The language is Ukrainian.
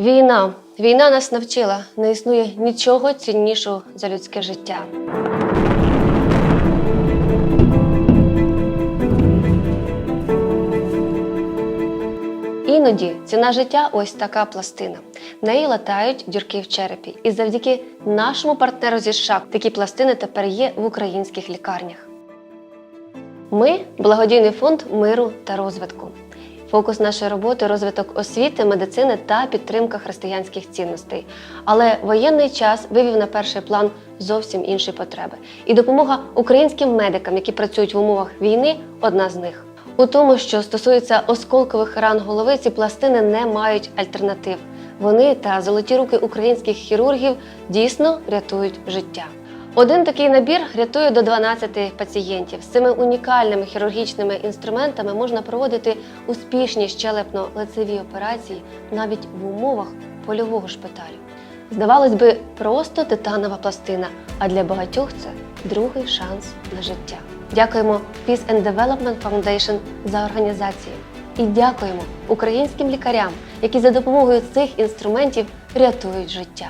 Війна. Війна нас навчила. Не існує нічого ціннішого за людське життя. Іноді ціна життя ось така пластина. В неї латають дірки в черепі. І завдяки нашому партнеру зі США такі пластини тепер є в українських лікарнях. Ми благодійний фонд миру та розвитку. Фокус нашої роботи розвиток освіти, медицини та підтримка християнських цінностей. Але воєнний час вивів на перший план зовсім інші потреби. І допомога українським медикам, які працюють в умовах війни, одна з них. У тому, що стосується осколкових ран голови, ці пластини не мають альтернатив. Вони та золоті руки українських хірургів дійсно рятують життя. Один такий набір рятує до 12 пацієнтів. З цими унікальними хірургічними інструментами можна проводити успішні щелепно-лицеві операції навіть в умовах польового шпиталю. Здавалось би, просто титанова пластина, а для багатьох це другий шанс на життя. Дякуємо Peace and Development Foundation за організацію. І дякуємо українським лікарям, які за допомогою цих інструментів рятують життя.